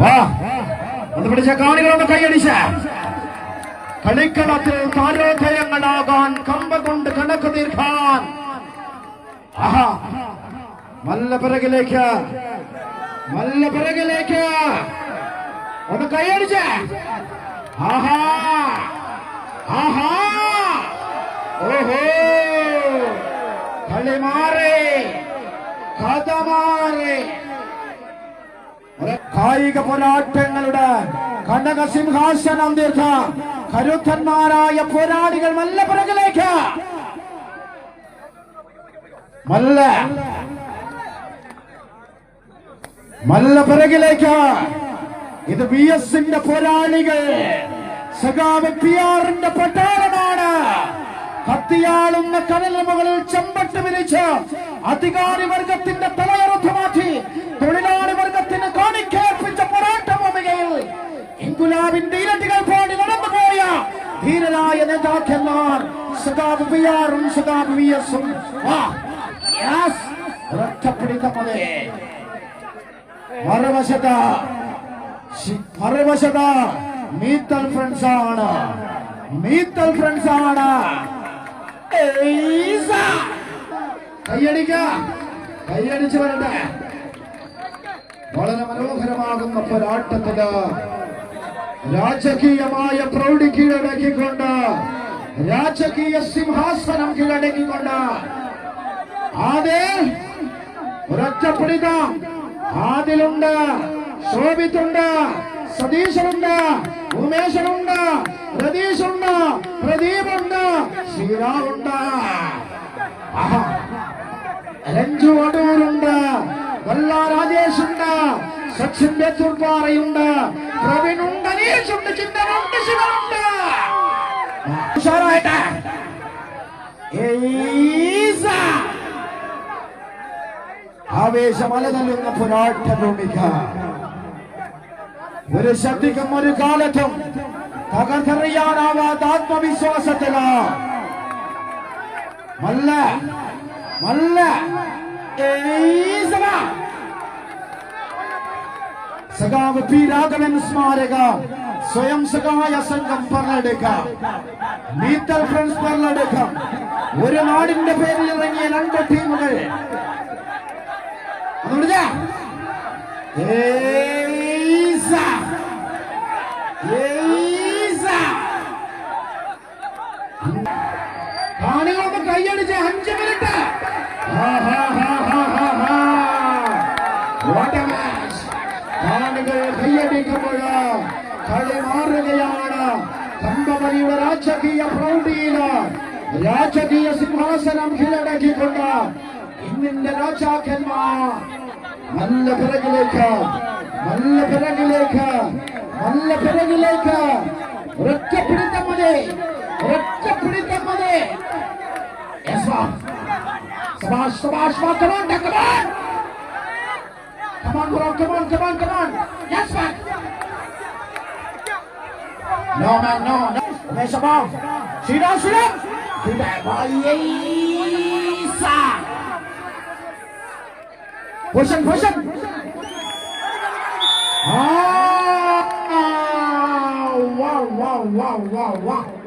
വാ. ഒന്ന് പിടിച്ച കാണികളൊന്ന് കൈയടിച്ച. കളിക്കളത്തിൽ താരോധയങ്ങളാകാൻ കമ്പ കൊണ്ട് കണക്ക് തീർക്കാൻ. ആഹാ. നല്ല പിറകിലേക്ക്. നല്ല പിറകിലേക്ക്. ഒന്ന് കൈയടിച്ച. ആഹാ. ആഹാ. ഓഹോ. കളി മാറി. കഥ മാറി. കായിക പോരാട്ടങ്ങളുടെ കനകസിംഹാസനം തീർത്ത കരുത്തന്മാരായ പോരാളികൾ നല്ല പുറകിലേക്ക്. മല്ല മല്ല ഇത് ബി എസിന്റെ പോരാളികൾ. സഖാവ് പി ആറിന്റെ പട്ടാളമാണ്. കത്തിയാളുന്ന കടലിന് മുകളിൽ ചെമ്പട്ട് വിരിച്ച് അധികാരി വർഗത്തിന്റെ തലയറുത്ത് ഇരട്ടികൾ പാടി നടന്നുപോയ ധീരരായ നേതാക്കന്മാർ സദാബ് പി ആറും സദാബ് വി എസും ഒരൊറ്റപ്പിടിത്തമതേ മറുവശത മറുവശത മീത്തൽ ഫ്രണ്ട്സ് ആണ്. മീത്തൽ ഫ്രണ്ട്സ് ആണ്. കൈയടിക്ക. കൈയടിച്ച് വരട്ടെ. വളരെ മനോഹരമാകുന്ന പോരാട്ടത്തിൽ രാജകീയമായ പ്രൗഢി കീഴടക്കിക്കൊണ്ട് രാജകീയ സിംഹാസനം കീഴടക്കിക്കൊണ്ട്. ആദ്യ ഒരൊറ്റപ്പിടിതം ആദിലുണ്ട് ശോഭിത്തുണ്ട് സതീശനുണ്ട് ഉമേശനുണ്ട് രതീഷുണ്ട് പ്രദീപുണ്ട് ശ്രീരാവുണ്ട്. രഞ്ജു അടൂരുണ്ട് വല്ല രാജേഷുണ്ട് സച്ചിൻ ബേത്തൂർപ്പാറയുണ്ട് പ്രവീണുണ്ട്. അനീഷുണ്ട് ചിന്തനുണ്ട് ശിവനുണ്ട് ഉഷാറായിട്ട് ഏയ്സ. ആവേശമല നൽകുന്ന പോരാട്ട ഭൂമിക ഒരു ശക്തിക്കും ഒരു കാലത്തും തകർത്തറിയാനാവാത്ത ആത്മവിശ്വാസത്തില മല്ല മല്ല ഏയ്സവ. സഖാവ് പി രാഘവൻ സ്മാരക. സ്വയം സഹായ സംഘം പറഞ്ഞെടുക്കാം മീറ്റർ ഫ്രണ്ട്സ് പറഞ്ഞെടുക്കാം ഒരു നാടിന്റെ പേരിൽ ഇറങ്ങിയ രണ്ട് ടീമുകൾ. അതുകൊണ്ട്? राजकीय फ्रौंडील राजकीय सिंहासनम खिलडकी कोंडा इन्न राजा खेलमा मल्ल फरगी लेखा मल्ल फरगी लेखा मल्ल फरगी लेखा रक्त पीड़ित मने रक्त पीड़ित मने ऐसा सबाश सबाश मा कमान डा come on come on come on come on come on yes man no man no no 来小宝许愿许愿 goodbye 快上快上啊哇哇哇哇哇。